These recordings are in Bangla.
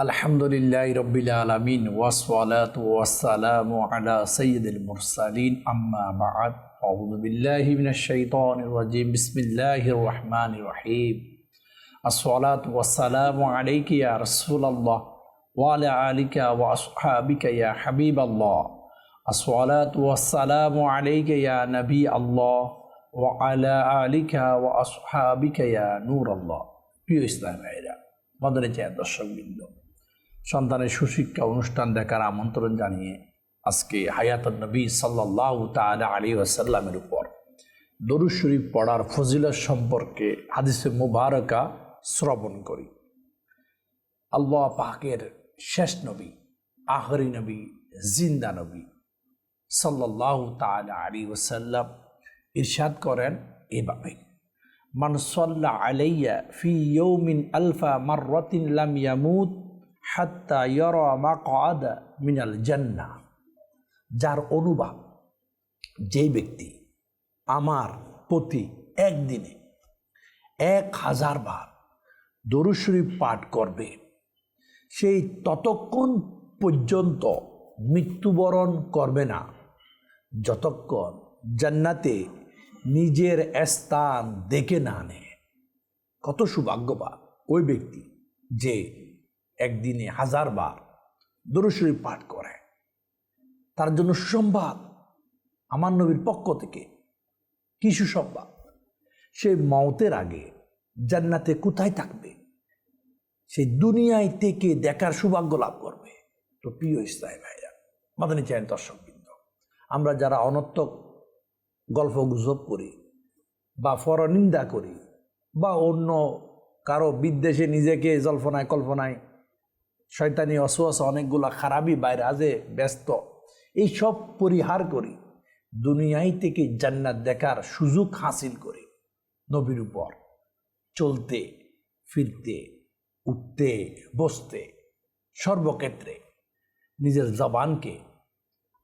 আলহামদুলিল্লাহ রবিল আলমিন ওয়াসওয়ালাত ওয়াসালাম আলা সৈয়দুল মুরসালিন আম্মা বাদ أعوذ بالله من الشيطان الرجيم بسم الله الرحمن الرحيم الصلاة والسلام عليك يا رسول الله وعلى آلك وأصحابك يا حبيب الله الصلاة والسلام عليك يا نبي الله وعلى آلك وأصحابك يا نور الله প্রিয় ইসলাম ভাইরা মদনে চায় দর্শকবৃন্দ সন্তানের সুশিক্ষা অনুষ্ঠান দেখার আমন্ত্রণ জানিয়ে আজকে হায়াত নবী সাল্লাহ তালা আলী আসাল্লামের উপর দরুদ শরীফ পড়ার ফজিলত সম্পর্কে হাদিসে মুবারকা শ্রবণ করি। আল্লাহ পাকের শেষ নবী আহরি নবী, জিন্দা নবী সাল্লাহ তালা আলী ওসাল্লাম ইরশাদ করেন এভাবে মান সাল্লা আলাইয়া ফি ইয়ৌমিন আলফা মাররাতিন লাম ইয়ামুত হাত্তা ইয়রা মাকআদা মিনাল জান্নাহ। যার অনুভব যেই ব্যক্তি আমার প্রতি একদিনে এক হাজার বার দরুশরীফ পাঠ করবে, সেই ততক্ষণ পর্যন্ত মৃত্যুবরণ করবে না। যতক্ষণ জান্নাতে নিজের স্থান দেখে না নেয় কত সৌভাগ্যবান ওই ব্যক্তি যে একদিনে হাজার বার দরুশরীফ পাঠ করে। তার জন্য সুসংবাদ আমার নবীর পক্ষ থেকে। কি সুসংবাদ? সে মৌতের আগে জান্নাতে কোথায় থাকবে? সে দুনিয়ায় থেকে দেখার সৌভাগ্য লাভ করবে। তো প্রিয় ইসলাম ভাইরা, মাদানী চায় দর্শকবৃন্দ, আমরা যারা অনর্থক গল্প গুজব করি বা ফরনিন্দা করি বা অন্য কারও বিদ্বেষে নিজেকে জল্পনায় কল্পনায় শয়তানি অসুয়াস অনেকগুলা খারাপই বাইরে আজে ব্যস্ত। এই সব পরিহার করি দুনিয়ায় থেকে জান্নাত দেখার সুযোগ হাসিল করি, নবীর উপর। চলতে, ফিরতে, উঠতে, বসতে, সর্বক্ষেত্রে নিজের জবানকে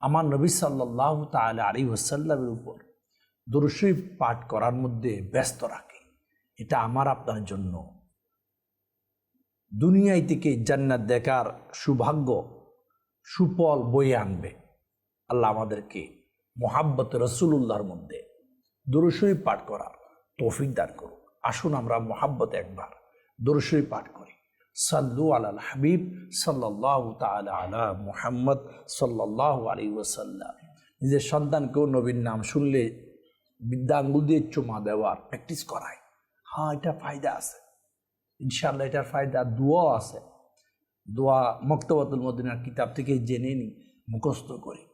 আমার নবী সাল্লাহ তাহলে আলী ওসাল্লামের উপর দরশরীফ পাঠ করার মধ্যে ব্যস্ত রাখে। এটা আমার আপনার জন্য দুনিয়ায় থেকে জান্নাত দেখার সৌভাগ্য, সুফল বয়ে আনবে। আল্লাহ আমাদেরকে মোহাব্বত রসুল্লাহর মধ্যে দরশরী পাঠ করার তৌফিক দান করুন আসুন আমরা মোহাব্বত একবার দরশরী পাঠ করি। সাল্লু আলাল হাবিব সাল্লাহ তালা আলা মুহাম্মদ সাল্লাহ আলী ওসাল্লাম নিজের সন্তানকেও নবীর নাম শুনলে বিদ্যা দিয়ে চুমা দেওয়ার প্র্যাকটিস করায় হ্যাঁ এটা ফায়দা আছে। ইনশাল্লাহ এটার ফায়দা, দোয়াও আছে। দোয়া মক্তবাতুল মদিনার কিতাব থেকে জেনে নিই, মুখস্থ করি।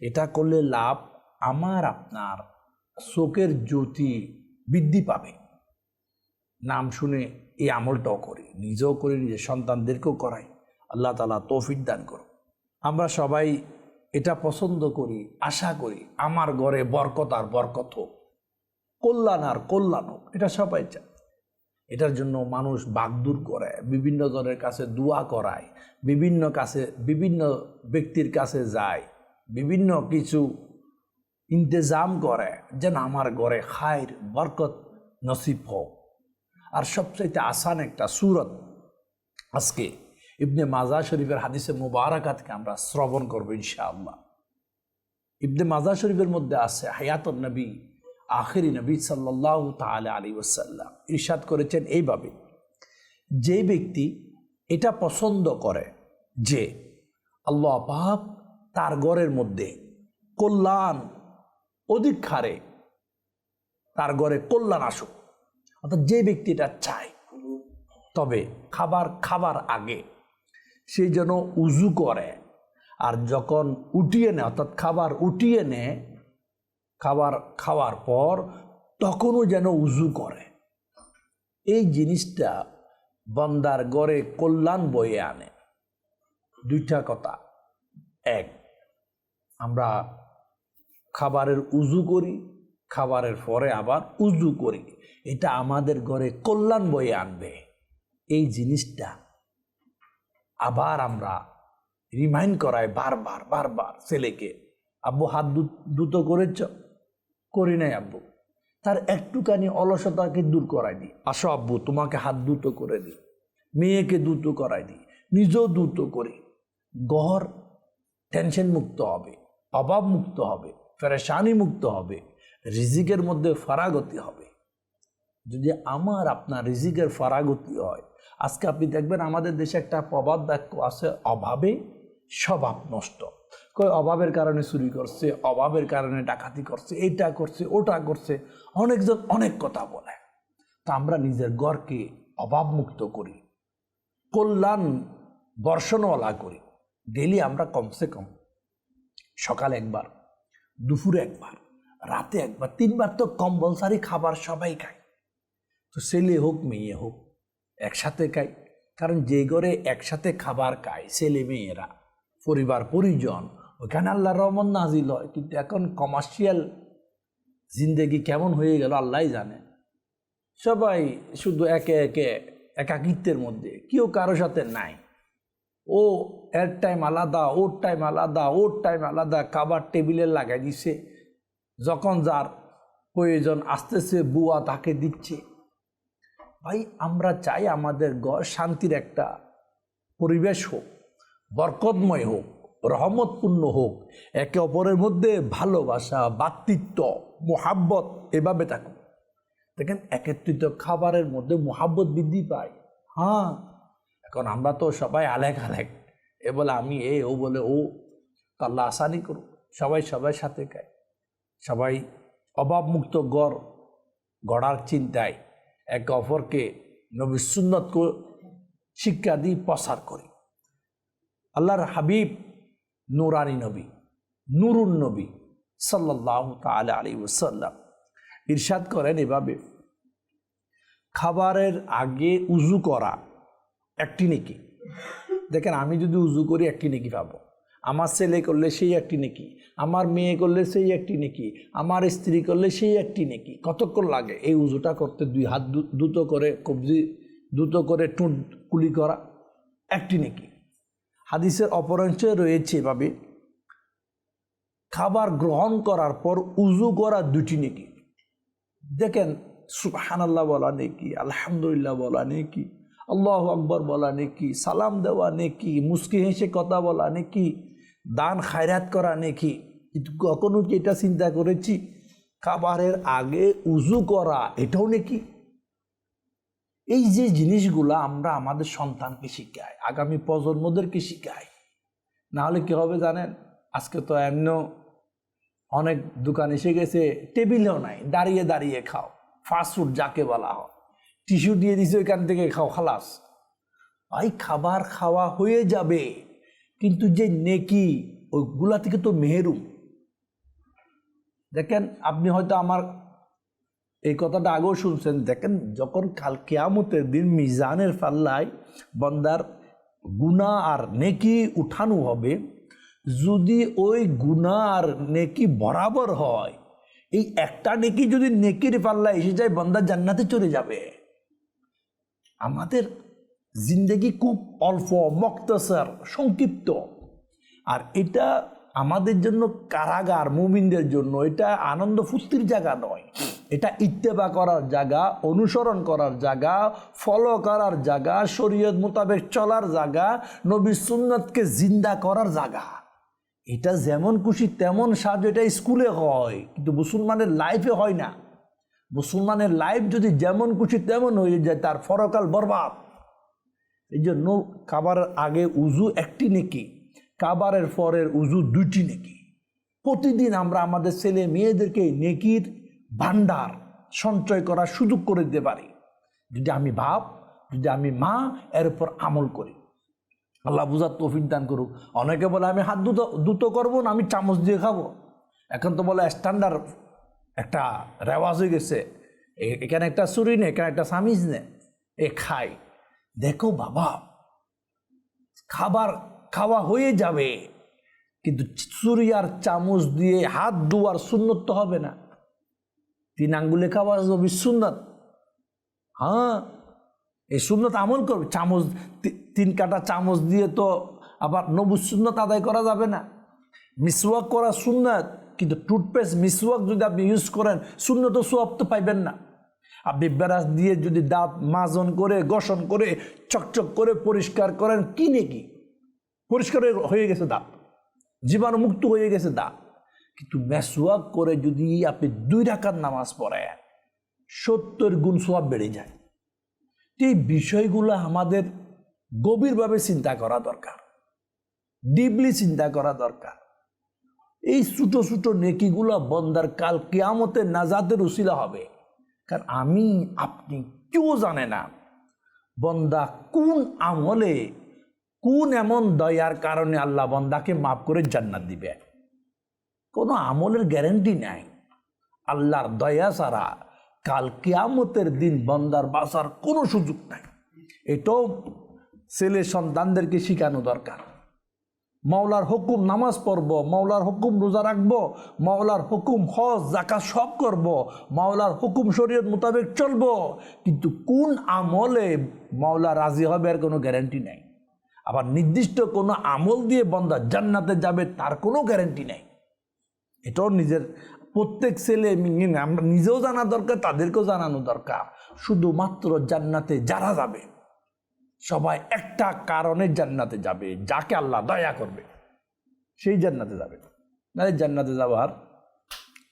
এটা করলে লাভ আমার, আপনার চোখের জ্যোতি বৃদ্ধি পাবে। নাম শুনে এই আমলটাও করি, নিজেও করি, নিজের সন্তানদেরকেও করাই। আল্লাহ তালা তৌফিক দান করো আমরা সবাই এটা পছন্দ করি, আশা করি, আমার ঘরে বরকত আর বরকত হোক। কল্যাণ আর কল্যাণ হোক, এটা সবাই চায়। এটার জন্য মানুষ বাগদুর করে, বিভিন্ন জনের কাছে দোয়া করায়, বিভিন্ন কাছে, বিভিন্ন ব্যক্তির কাছে যায়, বিভিন্ন কিছু ইন্তজাম করে, যেন আমার ঘরে খায়ের বরকত নসিব হোক। আর সবচাইতে আসান একটা সুরত আজকে ইবনে মাজা শরীফের হাদিসে মুবারাকাতকে আমরা শ্রবণ করব ইনশাআল্লাহ। ইবনে মাজা শরীফের মধ্যে আছে হায়াত নবী আখেরি নবী সাল্লাহ তাহলে আলী ওসাল্লাম ইরশাদ করেছেন এইভাবে, যে ব্যক্তি এটা পছন্দ করে যে আল্লাহ পাপ তার গড়ের মধ্যে কল্যাণ অধিক হারে তার গড়ে কল্যাণ আসুক, অর্থাৎ যে ব্যক্তি এটা চায়। তবে খাবার খাবার আগে সে যেন উজু করে, আর যখন উঠিয়ে নেয়, অর্থাৎ খাবার উঠিয়ে নেয় খাবার খাওয়ার পর তখনও যেন উজু করে। এই জিনিসটা বন্দার গড়ে কল্যাণ বয়ে আনে। দুইটা কথা। এক, আমরা খাবারের উজু করি, খাবারের পরে আবার উজু করি। এটা আমাদের ঘরে কল্যাণ বয়ে আনবে। এই জিনিসটা আবার আমরা রিমাইন্ড করাই বারবার বারবার ছেলেকে, আব্বু হাত দুটো করেছ? করি নাই, আব্বু। তার একটুখানি অলসতাকে দূর করাই দিই আসো, আব্বু, তোমাকে হাত দ্রুত করে দিই। মেয়েকে দ্রুত করাই দিই। নিজেও দ্রুত করি। ঘর টেনশন মুক্ত হবে, অভাব মুক্ত হবে, ফেরেশানি মুক্ত হবে, রিজিকের মধ্যে ফারাগতি হবে। যদি আমার, আপনার রিজিকের ফারাগতি হয়, আজকে আপনি দেখবেন আমাদের দেশে একটা প্রবাদ বাক্য আছে, অভাবে স্বভাব নষ্ট। কই অভাবের কারণে চুরি করছে, অভাবের কারণে ডাকাতি করছে, এইটা করছে, ওটা করছে। অনেকজন অনেক কথা বলে। তা আমরা নিজের গড়কে অভাবমুক্ত করি, কল্যাণ বর্ষণওয়ালা করি। ডেলি আমরা কমসে কম সকাল একবার, দুপুরে একবার, রাতে একবার, তিনবার তো কম্পালসারি খাবার সবাই খায়। তো ছেলে হোক, মেয়ে হোক, একসাথে খায়। কারণ যে ঘরে একসাথে খাবার খায়, ছেলে মেয়েরা পরিবার, পরিজন। ওখানে আল্লাহ রহমান নাজিল হয়। কিন্তু এখন কমার্শিয়াল জিন্দেগি কেমন হয়ে গেল আল্লাহ জানে। সবাই শুধু একে একে একাকিত্বের মধ্যে। কেউ কারও সাথে নাই। ও এর টাইম আলাদা, ওর টাইম আলাদা, ওর টাইম আলাদা, খাবার টেবিলে লাগাই দিছে। যখন যার প্রয়োজন আসতেছে, বুয়া তাকে দিচ্ছে। ভাই, আমরা চাই আমাদের ঘর শান্তির একটা পরিবেশ হোক। বরকতময় হোক, রহমতপূর্ণ হোক, একে অপরের মধ্যে ভালোবাসা বাতৃত্ব মোহাব্বত এভাবে থাকুক। দেখেন, একত্রিত খাবারের মধ্যে মোহাব্বত বৃদ্ধি পায়। হ্যাঁ এখন আমরা তো সবাই আলেক আলেক। এ বলে আমি এ, ও বলে ও। আল্লাহ আসানি করুক, সবাই সবাই সাথে খায়। সবাই অভাবমুক্ত গড় গড়ার চিন্তায় একে অপরকে নবী সুন্নত শিক্ষা দিয়ে প্রসার করি। আল্লাহর হাবিব নুরানি নবী, নুরুন নবী সাল্লাহ তাল আলী ওসাল্লাম ইরশাদ করেন এভাবে, খাবারের আগে উজু করা একটি নেকি। দেখেন, আমি যদি উজু করি, একটি নেকি পাবো। আমার ছেলে করলে সেই একটি নেকি, আমার মেয়ে করলে সেই একটি নেকি, আমার স্ত্রী করলে সেই একটি নেকি, কতক্ষণ লাগে? এই উজুটা করতে দুই হাত দ্রুত করে কবজি দ্রুত করে টুট কুলি করা, একটি নেকি। হাদিসের অপরাংশে রয়েছে এভাবে। খাবার গ্রহণ করার পর উজু করা দুটি নেকি। দেখেন, সুবহানাল্লাহ বলা নেকি, আলহামদুলিল্লাহ বলা নেকি, আল্লাহ আকবর বলা নেকি, সালাম দেওয়া নেকি, মুস্কি হেসে কথা বলা নেকি, দান খায়রাত করা নেকি। কখনো কি এটা চিন্তা করেছি? খাবারের আগে উজু করা এটাও নাকি? এই যে জিনিসগুলো আমরা আমাদের সন্তানকে শিখাই, আগামী প্রজন্মদেরকে শিখাই না হলে কি হবে জানেন? আজকে তো এমন অনেক দোকান এসে গেছে, টেবিলেও নাই, দাঁড়িয়ে দাঁড়িয়ে খাও ফাস্টফুড যাকে বলা হয় টিস্যু দিয়ে দিছে ওইখান থেকে খাও, খালাস। ভাই, খাবার খাওয়া হয়ে যাবে, কিন্তু যে নেকি, ওইগুলা থেকে তো মেহেরুম। দেখেন, আপনি হয়তো আমার এই কথাটা আগেও শুনছেন, দেখেন যখন কাল কেয়ামতের দিন মিজানের পাল্লায় বন্দার গুণা আর নেকি উঠানো হবে, যদি ওই গুণা আর নেকি বরাবর হয়, এই একটা নেকি যদি নেকির পাল্লায় এসে যায় বন্দার জান্নাতে চলে যাবে। আমাদের জিন্দেগি খুব অল্প, মক্তসর, সংক্ষিপ্ত। আর এটা আমাদের জন্য কারাগার, মুমিনদের জন্য, এটা আনন্দ ফুর্তির জায়গা নয়। এটা ইত্তেবা করার জায়গা, অনুসরণ করার জায়গা ফলো করার জায়গা, শরীয়ত মোতাবেক চলার জায়গা, নবী সুন্নতকে জিন্দা করার জায়গা। এটা যেমন খুশি তেমন সাজ, এটা স্কুলে হয়, কিন্তু মুসলমানের লাইফে হয় না। মুসলমানের লাইফ যদি যেমন খুশি তেমন হয়ে যায়, তার ফরকাল বরবাদ। এই জন্য খাবারের আগে উজু একটি নেকি খাবারের পরের উজু দুইটি নেকি। প্রতিদিন আমরা আমাদের ছেলে মেয়েদেরকে নেকির ভান্ডার সঞ্চয় করার সুযোগ করে দিতে পারি। যদি আমি বাপ, যদি আমি মা, এর উপর আমল করি। আল্লাহ বুঝার তৌফিক দান করুক। অনেকে বলে, আমি হাত দুটো দুটো করব না, আমি চামচ দিয়ে খাব। এখন তো বলে স্ট্যান্ডার্ড একটা রেওয়াজ হয়ে গেছে। এখানে একটা ছুরি নে এখানে একটা সামিজ নে এ, খাই। দেখো বাবা, খাবার খাওয়া হয়ে যাবে, কিন্তু চুরি আর চামচ দিয়ে হাত ধোয়ার তো হবে না। তিন আঙ্গুলে খাওয়া হবে সুন্নত। হ্যাঁ এই সুন্নত আমল করবে। চামচ তিন কাটা চামচ দিয়ে তো আবার নবুজ সুন্নত আদায় করা যাবে না। মিসওয়াক করা সুন্নত, কিন্তু টুথপেস্ট মিসওয়াক যদি আপনি ইউজ করেন শূন্য তো সোয়াব তো পাইবেন না। আপনি ব্রাশ দিয়ে যদি দাঁত মাজন করে গসন করে, চকচক করে, পরিষ্কার করেন, কি পরিষ্কার হয়ে গেছে দাঁত। জীবাণুমুক্ত হয়ে গেছে দাঁত। কিন্তু মেসওয়াক করে যদি আপনি দুই রাকাত নামাজ পড়েন সত্তর গুণ সোয়াব বেড়ে যায়। এই বিষয়গুলো আমাদের গভীরভাবে চিন্তা করা দরকার। ডিপলি চিন্তা করা দরকার। এই ছোটো ছোটো নেকিগুলো বন্দার কাল কেয়ামতে নাজাদের উসিলা হবে। কারণ আমি, আপনি কেউ জানে না বন্দা কোন আমলে, কোন এমন দয়ার কারণে আল্লাহ বন্দাকে মাফ করে জান্নাত দিবে কোনো আমলের গ্যারেন্টি নাই। আল্লাহর দয়া ছাড়া কাল কেয়ামতের দিন বন্দার বাসার কোনো সুযোগ নাই। এটাও ছেলে সন্তানদেরকে শেখানো দরকার। মাওলার হুকুম নামাজ পড়ব, মাওলার হুকুম রোজা রাখব, মাওলার হুকুম হজ জাকা সব করব, মাওলার হুকুম শরীয়ত মোতাবেক চলব, কিন্তু কোন আমলে মাওলা রাজি হবে আর কোনো গ্যারান্টি নাই। আবার নির্দিষ্ট কোনো আমল দিয়ে বন্দা জান্নাতে যাবে, তার কোনো গ্যারান্টি নেই। এটাও নিজের, প্রত্যেক ছেলে আমরা নিজেও জানা দরকার, তাদেরকেও জানানো দরকার। শুধুমাত্র জান্নাতে যারা যাবে, সবাই একটা কারণে জান্নাতে যাবে, যাকে আল্লাহ দয়া করবে, সেই জান্নাতে যাবে। নাহলে জান্নাতে যাওয়ার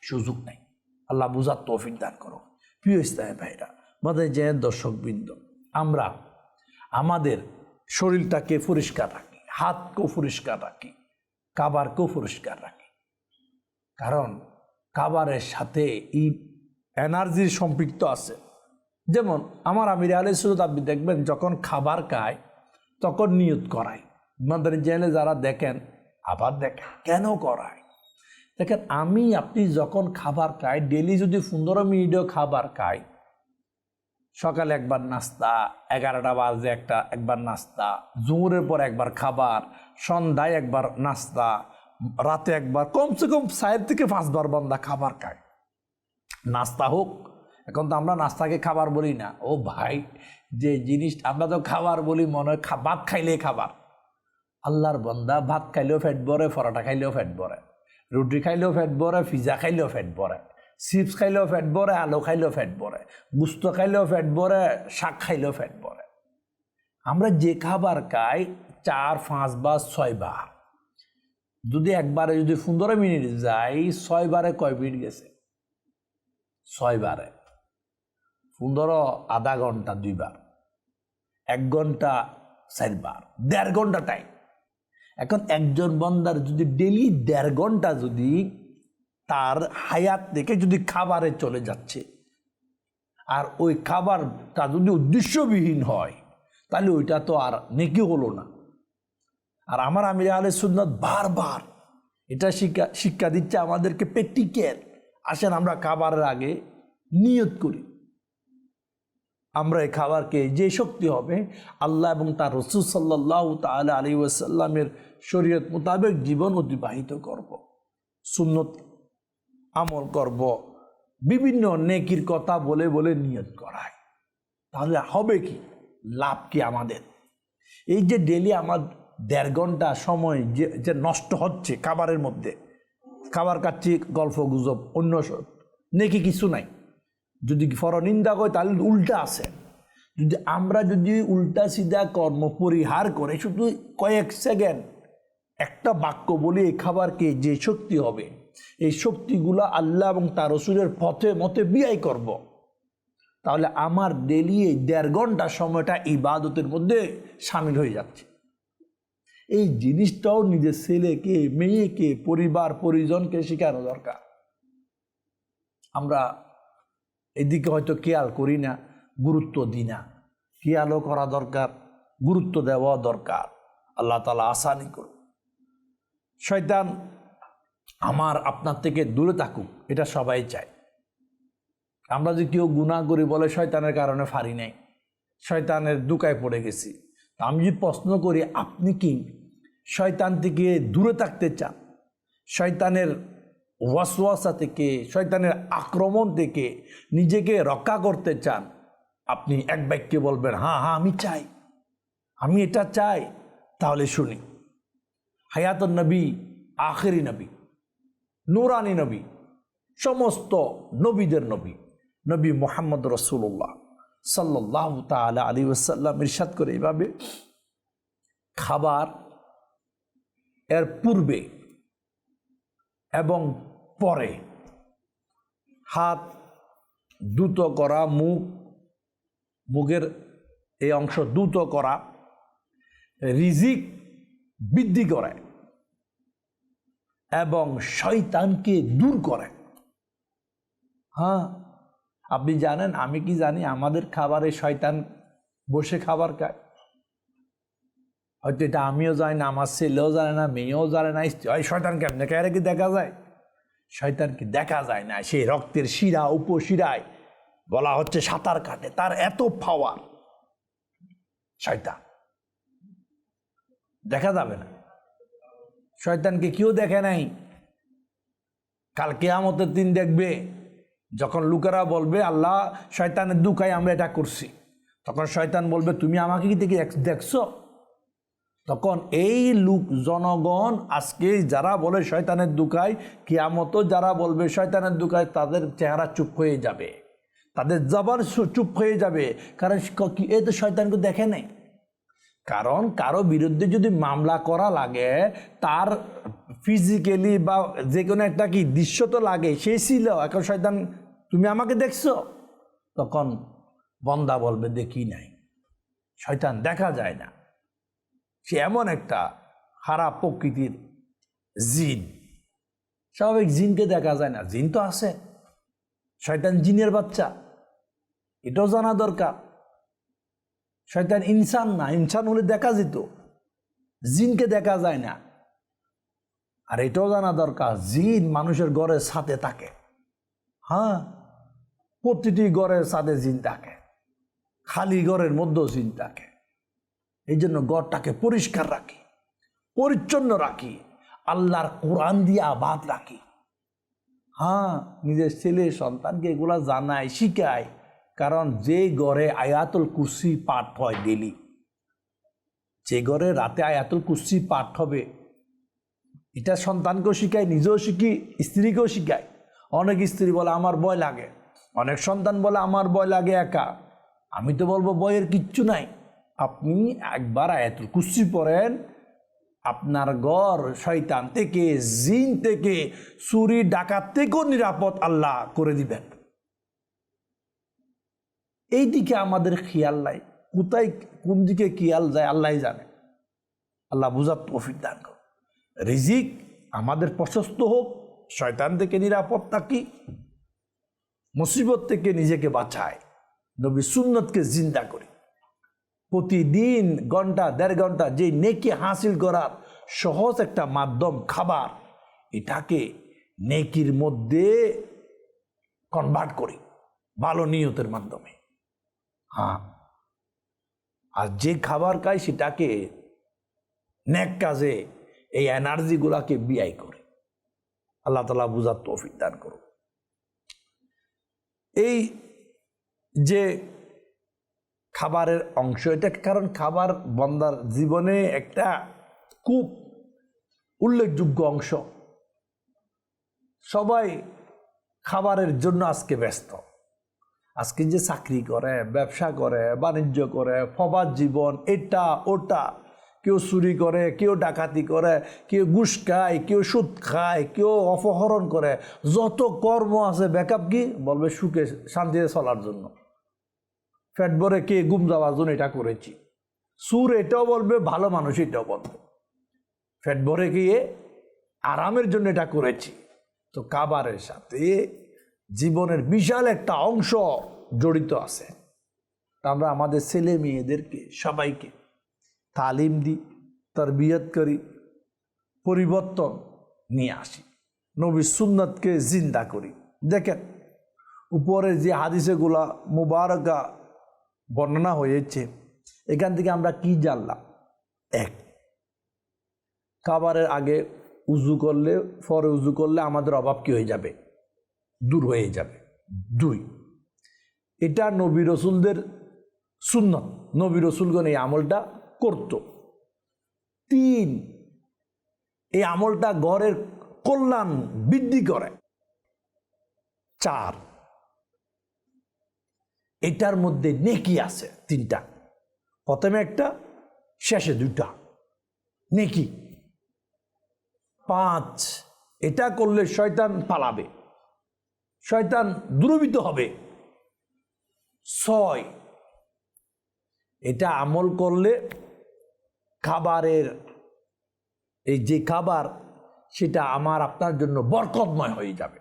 সুযোগ নেই। আল্লাহ বুঝার তৌফিক দান করো প্রিয় ইসলাম ভাইরা আমাদের যে দর্শকবৃন্দ, আমরা আমাদের শরীরটাকে পরিষ্কার রাখি, হাতকেও পরিষ্কার রাখি, কাবারকেও পরিষ্কার রাখি। কারণ কাবারের সাথে এই এনার্জির সম্পৃক্ত আছে। যেমন আমার আমির আলী সুরত, আপনি দেখবেন যখন খাবার খায়, তখন নিয়ত করায়। আমাদের জেলে যারা দেখেন, আবার দেখেন কেন করায়? দেখেন, আমি, আপনি যখন খাবার খাই ডেলি যদি পনেরো মিনিটও খাবার খাই সকালে একবার নাস্তা, এগারোটা বাজে একটা, একবার নাস্তা জোরের পর একবার খাবার, সন্ধ্যায় একবার নাস্তা রাতে একবার, কমসে কম চার থেকে পাঁচবার বন্দা খাবার খায়। নাস্তা হোক, এখন তো আমরা নাস্তাকে খাবার বলি না। ও ভাই, যে জিনিস আমরা তো খাবার বলি, মনে হয় ভাত খাইলে খাবার। আল্লাহর বন্দা, ভাত খাইলেও ফ্যাট ভরে, পরোটা খাইলেও ফ্যাট ভরে। রুটি খাইলেও ফ্যাট ভরে, পিজা খাইলেও ফ্যাট ভরে। চিপস খাইলেও ফ্যাট ভরে, আলু খাইলেও ফ্যাট ভরে। গুস্ত খাইলেও ফ্যাট ভরে, শাক খাইলেও ফ্যাট ভরে। আমরা যে খাবার খাই, চার পাঁচ বার ছয় বার যদি একবারে যদি পনেরো মিনিট যাই ছয় বারে কয় মিনিট গেছে? ছয় বারে। পনেরো আধা ঘণ্টা দুইবার এক ঘণ্টা চারবার দেড় ঘণ্টা টাইম এখন একজন বন্দার যদি ডেলি দেড় ঘণ্টা যদি তার হায়াত থেকে যদি খাবারে চলে যাচ্ছে, আর ওই খাবারটা যদি উদ্দেশ্যবিহীন হয়, তাহলে ওইটা তো আর নেকি হলো না। আর আমার আমির আলে সুন্নত বারবার এটা শিক্ষা শিক্ষা দিচ্ছে আমাদেরকে প্র্যাকটিক্যাল আসেন আমরা খাবারের আগে নিয়ত করি। আমরা এই খাবারকে যে শক্তি হবে, আল্লাহ এবং তার রসুল সাল্লাহ তাল আলী ওয়াসাল্লামের শরীয়ত মোতাবেক জীবন অতিবাহিত করব। সুন্নত আমল করব, বিভিন্ন নেকির কথা বলে বলে নিয়ত করায় তাহলে হবে কি? লাভ কি আমাদের? এই যে ডেলি আমার দেড় ঘণ্টা সময় যে যে নষ্ট হচ্ছে খাবারের মধ্যে। খাবার খাচ্ছি, গল্প, গুজব, অন্য নেকি কিছু নাই। যদি ফরনিন্দা কয়, তাহলে উল্টা আছে। যদি আমরা যদি উল্টা সিধা কর্ম পরিহার করে, শুধু কয়েক সেকেন্ড, একটা বাক্য বলি, এই খাবারকে যে শক্তি হবে, এই শক্তিগুলো আল্লাহ এবং তার রসুলের পথে মতে বিয়াই করব। তাহলে আমার ডেলি এই দেড় ঘণ্টা সময়টা ইবাদতের মধ্যে সামিল হয়ে যাচ্ছে। এই জিনিসটাও নিজের ছেলেকে, মেয়েকে, পরিবার, পরিজনকে শেখানো দরকার। আমরা এদিকে হয়তো খেয়াল করি না, গুরুত্ব দিই না। খেয়ালও করা দরকার, গুরুত্ব দেওয়া দরকার। আল্লাহ তালা আসানি করুন শয়তান আমার আপনার থেকে দূরে থাকুক, এটা সবাই চায়। আমরা যে কেউ গুণা করি বলে শয়তানের কারণে ফারি নাই। শয়তানের দুকায় পড়ে গেছি। আমি যদি প্রশ্ন করি, আপনি কি শয়তান থেকে দূরে থাকতে চান? শয়তানের ওয়াসওয়াসা থেকে, শয়তানের আক্রমণ থেকে নিজেকে রক্ষা করতে চান? আপনি এক বাক্যে বলবেন হ্যাঁ হ্যাঁ আমি চাই। আমি এটা চাই। তাহলে শুনি। হায়াতুন নবী, আখেরি নবী, নুরানি নবী, সমস্ত নবীদের নবী নবী মোহাম্মদ রসুল্লাহ সাল্লাহ তালা আলী ওসাল্লাম ইরশাদ করে এইভাবে খাবার এর পূর্বে এবং পরে হাত দ্রুত করা, মুখ, মুখের এই অংশ দ্রুত করা, রিজিক বৃদ্ধি করে এবং শয়তানকে দূর করে। হ্যাঁ? আপনি জানেন, আমি কি জানি, আমাদের খাবারে শয়তান বসে খাবার খায়। হয়তো এটা আমিও জানি না, আমার ছেলেও জানে না, মেয়েও জানে না ওই শয়তান কেমনে কে কি দেখা যায়? শয়তান কি দেখা যায় না? সেই রক্তের শিরা, উপশিরায় বলা হচ্ছে সাঁতার কাটে, তার এত পাওয়ার শয়তান। দেখা যাবে না। শয়তানকে কেউ দেখে নাই। কাল কেয়ামতের দিন দেখবে। যখন লোকেরা বলবে, আল্লাহ শয়তানের দুঃখায় আমরা এটা করছি। তখন শয়তান বলবে, তুমি আমাকে কি দেখি দেখছ? তখন এই লোক, জনগণ আজকে যারা বলে শয়তানের দুঃখায় কিয়ামত যারা বলবে শয়তানের দুঃখায় তাদের চেহারা চুপ হয়ে যাবে। তাদের জবান চুপ হয়ে যাবে। কারণ এ তো শয়তানকে দেখে নেই। কারণ কারও বিরুদ্ধে যদি মামলা করা লাগে, তার ফিজিক্যালি বা যে কোনো একটা কি দৃশ্য তো লাগে, সে ছিল। এখন শয়তান তুমি আমাকে দেখছ? তখন বন্দা বলবে, দেখি নাই। শয়তান দেখা যায় না। সে এমন একটা খারাপ প্রকৃতির জিন। স্বাভাবিক জিনকে দেখা যায় না। জিন তো আছে। শয়তান জিনের বাচ্চা। এটাও জানা দরকার। শয়তান ইনসান না। ইনসান হলে দেখা যেত। জিনকে দেখা যায় না। আর এটাও জানা দরকার। জিন মানুষের ঘরের সাথে থাকে। হ্যাঁ প্রতিটি গড়ের সাথে জিন থাকে, খালি গড়ের মধ্যেও জিন থাকে। এই জন্য গড়টাকে পরিষ্কার রাখি, পরিচ্ছন্ন রাখি, আল্লাহর কোরআন দিয়ে আবাদ রাখি। হ্যাঁ নিজের ছেলে, সন্তানকে এগুলা জানায়, শিখায়, কারণ যে ঘরে আয়াতুল কুরসি পাঠ হয় ডেলি যে ঘরে রাতে আয়াতুল কুরসি পাঠ হবে, এটা সন্তানকেও শিখায়, নিজেও শিখি, স্ত্রীকেও শিখায়। অনেক স্ত্রী বলে, আমার ভয় লাগে। অনেক সন্তান বলে, আমার ভয় লাগে একা। আমি তো বলব বয়ের কিচ্ছু নাই। আপনি একবার আয়াতুল কুরসি পড়েন, আপনার ঘর শয়তান থেকে, জিন থেকে, চুরি, ডাকাত থেকেও নিরাপদ আল্লাহ করে দিবেন। এই দিকে আমাদের খেয়াল নাই। কোথায়, কোন দিকে খেয়াল যায়, আল্লাহ জানে। আল্লাহ বুঝার তৌফিক দান। রিজিক আমাদের প্রশস্ত হোক। শয়তান থেকে নিরাপদ থাকি মুসিবত থেকে নিজেকে বাঁচায়। নবী সুন্নতকে জিন্দা করি। প্রতিদিন ঘণ্টা, দেড় ঘণ্টা যে নেকি হাসিল করার সহজ একটা মাধ্যম খাবার, এটাকে নেকির মধ্যে কনভার্ট করি। ভালো নিয়তের মাধ্যমে। হ্যাঁ। আর যে খাবার খাই সেটাকে নেক কাজে এই এনার্জিগুলাকে বিয়াই করে। আল্লাহ তালা বুঝার তৌফিক দান করুন এই যে খাবারের অংশ, এটা কারণ খাবার বন্দার জীবনে একটা খুব উল্লেখযোগ্য অংশ? সবাই খাবারের জন্য আজকে ব্যস্ত। আজকে যে চাকরি করে, ব্যবসা করে, বাণিজ্য করে ফবার জীবন, এটা, ওটা। কেউ চুরি করে, কেউ ডাকাতি করে, কেউ ঘুষ খায়, কেউ সুদ খায়, কেউ অপহরণ করে। যত কর্ম আছে ব্যাকআপ কি? বলবে সুখে, শান্তিতে চলার জন্য। ফ্যাট ভরে কে গুম যাওয়ার জন্য এটা করেছি। সুর এটাও বলবে, ভালো মানুষ এটাও বলবে। ফ্যাট ভরে গিয়ে আরামের জন্য এটা করেছি। তো কাবারের সাথে জীবনের বিশাল একটা অংশ জড়িত আছে। আমরা আমাদের ছেলে মেয়েদেরকে, সবাইকে তালিম দিই তরবিয়ত করি, পরিবর্তন নিয়ে আসি। নবী সুন্নতকে জিন্দা করি। দেখেন, উপরে যে হাদিসেগুলা মুবারকা বর্ণনা হয়েছে, এখান থেকে আমরা কি জানলাম? এক, খাবারের আগে উজু করলে ফরে উজু করলে আমাদের অভাব কি হয়ে যাবে? দূর হয়ে যাবে। দুই, এটা নবী রসুলদের সুন্নত। নবী রসুলগণ এই আমলটা করত। তিন, এই আমলটা গড়ের কল্যাণ বৃদ্ধি করে। চার, এটার মধ্যে নেকি আছে তিনটা। প্রথমে একটা, শেষে দুইটা। নেকি। পাঁচ, এটা করলে শয়তান পালাবে। শয়তান দূরবিত হবে। ছয়, এটা আমল করলে খাবারের, এই যে খাবার, সেটা আমার আপনার জন্য বরকতময় হয়ে যাবে।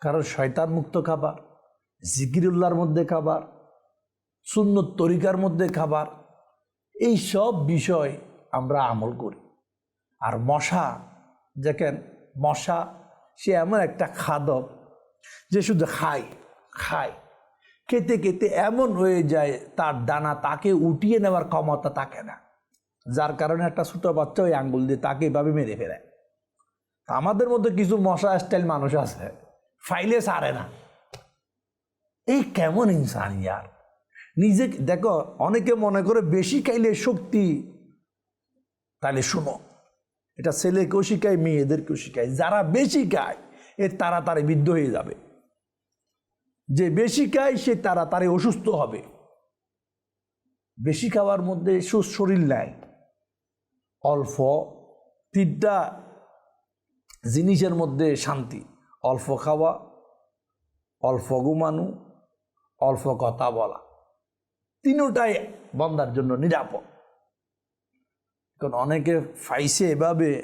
কারণ শয়তান মুক্ত খাবার, জিকিরুল্লাহর মধ্যে খাবার, সুন্নত তরিকার মধ্যে খাবার, এই সব বিষয় আমরা আমল করি। আর মশা, দেখেন, মশা, সে এমন একটা খাদক যে শুধু খায় খায়। খেতে খেতে এমন হয়ে যায়, তার দানা তাকে উঠিয়ে নেওয়ার ক্ষমতা থাকে না। যার কারণে একটা ছোটো বাচ্চা ওই আঙ্গুল দিয়ে তাকে এভাবে মেরে ফেলে। আমাদের মধ্যে কিছু মশা স্টাইল মানুষ আছে, ফাইলে সারে না। এই কেমন ইনসান ইয়ার? নিজে দেখো, অনেকে মনে করে বেশি খাইলে শক্তি, তাহলে শুনো, এটা ছেলেকেও শিখায়, মেয়েদেরকেও শিখায়। যারা বেশি খায়, এর তাড়াতাড়ি বিদ্ধ হয়ে যাবে। যে বেশি খায়, সে তাড়াতাড়ি অসুস্থ হবে। বেশি খাওয়ার মধ্যে সুস্থ শরীর নাই। অল্প, তিনটা জিনিসের মধ্যে শান্তি। অল্প খাওয়া, অল্প ঘুমানো, অল্প কথা বলা। তিনোটাই বন্দার জন্য নিরাপদ। কারণ অনেকে ফাইসে এভাবে,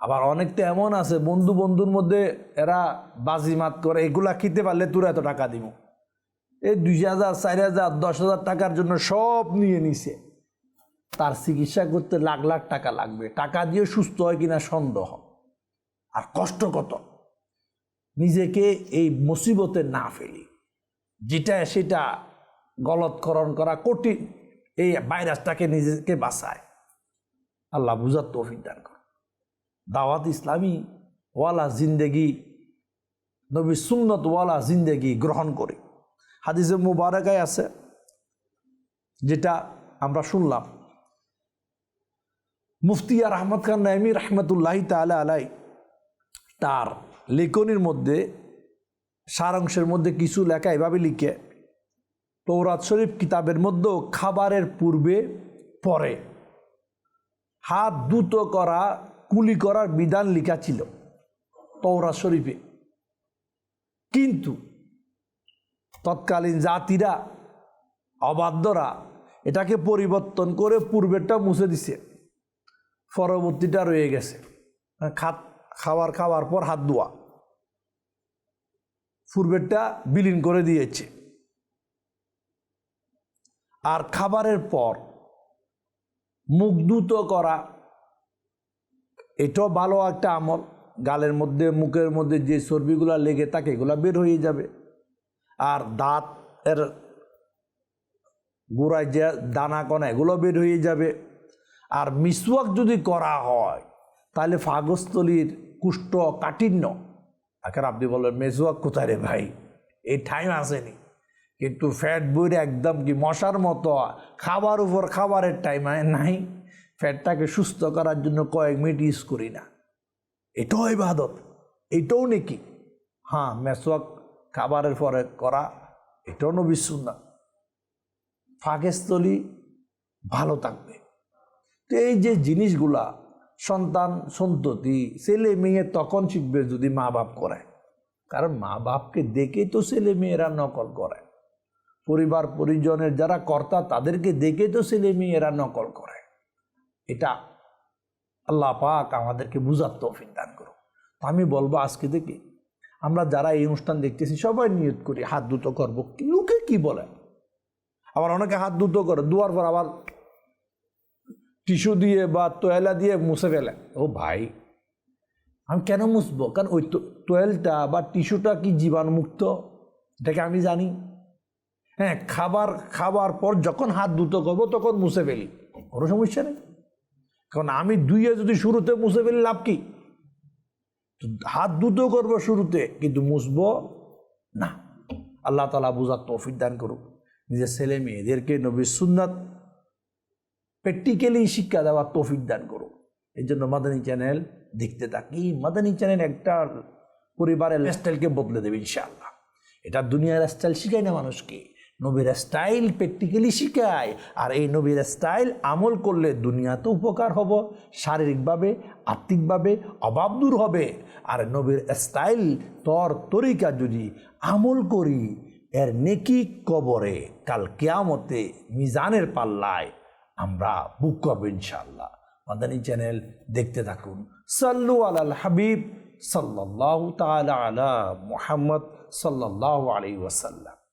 আবার অনেক তো এমন আছে, বন্ধু বন্ধুর মধ্যে এরা বাজিমাত করে, এগুলা খেতে পারলে তোর এত টাকা দিব? এই দুই হাজার, চার হাজার, দশ হাজার টাকার জন্য সব নিয়ে নিছে। তার চিকিৎসা করতে লাখ লাখ টাকা লাগবে। টাকা দিয়ে সুস্থ হয় কিনা সন্দেহ। আর কষ্ট কত? নিজেকে এই মুসিবতে না ফেলি। যেটা সেটা গলৎকরণ করা কঠিন। এই ভাইরাসটাকে নিজেকে বাঁচায়। আল্লাহ বুঝার তৌফিক দান করে দাওয়াত ইসলামী ওয়ালা জিন্দেগি, নবী সুন্নত ওয়ালা জিন্দেগি গ্রহণ করে। হাদিসে মুবারকায় আছে, যেটা আমরা শুনলাম। মুফতিয়া আহমদ খান নাইমি রহমতুল্লাহ তালা আলাই তার লেখনির মধ্যে, সারাংশের মধ্যে কিছু লেখা এভাবে লিখে তৌরাত শরীফ কিতাবের মধ্যেও খাবারের পূর্বে পরে, হাত দ্রুত করা, কুলি করার বিধান লেখা ছিল তৌরাত শরীফে। কিন্তু তৎকালীন জাতিরা, অবাধ্যরা এটাকে পরিবর্তন করে পূর্বেরটা মুছে দিছে। পরবর্তীটা রয়ে গেছে। খাত, খাবার খাওয়ার পর হাত ধোয়া। পূর্বেরটা বিলীন করে দিয়েছে। আর খাবারের পর মুখ দ্রুত করা, এটাও ভালো একটা আমল। গালের মধ্যে, মুখের মধ্যে যে চর্বিগুলো লেগে থাকে, এগুলো বের হয়ে যাবে। আর দাঁত এর গোড়ায় যে দানা কণা, এগুলো বের হয়ে যাবে। আর মিসওয়াক যদি করা হয়, তাহলে ফাগস্থলীর কুষ্ঠ কাঠিন্য। এখন আপনি বলবেন, মেসওয়াক কোথায় রে ভাই? এই টাইম আসেনি। কিন্তু ফ্যাট বইরে একদম কি মশার মতো খাবার উপর খাবারের টাইম নাই। ফ্যাটটাকে সুস্থ করার জন্য কয়েক মিনিট ইউজ করি না। এটাও ইবাদত, এটাও নাকি? হ্যাঁ মেসওয়াক খাবারের পরে করা, এটাও নবিশুন্না ফাঁকেস্থলী ভালো থাকবে। তো এই যে জিনিসগুলা, সন্তান, সন্ততি, ছেলে মেয়ে তখন শিখবে যদি মা বাপ করে। কারণ মা বাপকে দেখে তো ছেলে মেয়েরা নকল করে। পরিবার, পরিজনের যারা কর্তা, তাদেরকে দেখে তো ছেলে মেয়েরা নকল করে। এটা আল্লাহ পাক আমাদেরকে বুঝার তৌফিক দান করো তো আমি বলব আজকে থেকে, আমরা যারা এই অনুষ্ঠান দেখতেছি, সবাই নিয়ত করি, হাত দুটো করব। লোকে কি বলে? আবার অনেকে হাত দুটো করে, দুয়ার পর আবার টিস্যু দিয়ে বা তোয়েলা দিয়ে মুছে ফেলে। ও ভাই, আমি কেন মুছবো? কারণ ওই তোয়েলটা বা টিস্যুটা কি জীবাণুমুক্ত? এটাকে আমি জানি? হ্যাঁ খাবার খাবার পর যখন হাত দুটো করব, তখন মুছে ফেলি। কোনো সমস্যা নেই। কারণ আমি দুইয়ে যদি শুরুতে মুছে ফেলি, লাভ কি? হাত দুটো করব শুরুতে, কিন্তু মুছবো না। আল্লাহ তালা বুঝার তৌফিক দান করুক। নিজের ছেলে মেয়েদেরকে নবীর সুন্নাত প্র্যাকটিক্যালি শিক্ষা দেওয়ার তৌফিক দান করুক এই জন্য মাদানী চ্যানেল দেখতে থাকি। মাদানী চ্যানেল একটা পরিবারের স্টাইলকে বদলে দেবে ইনশাআল্লাহ। এটা দুনিয়ার স্টাইল শিখায় না মানুষকে। নবীর স্টাইল প্র্যাকটিক্যালি শিখায়। আর এই নবীর স্টাইল আমল করলে দুনিয়াতে উপকার হব, শারীরিকভাবে, আর্থিকভাবে অভাব দূর হবে। আর নবীর স্টাইল তর তরিকা যদি আমল করি, এর নেকি কবরে কাল কেয়ামতে মিজানের পাল্লায় আমরা বুক করব ইনশাল্লাহ মাদানী চ্যানেল দেখতে থাকুন। সাল্লু আলাল হাবিব সাল্লাহ তালা আলা মোহাম্মদ সাল্লাহ আলী ওয়াসাল্লাম।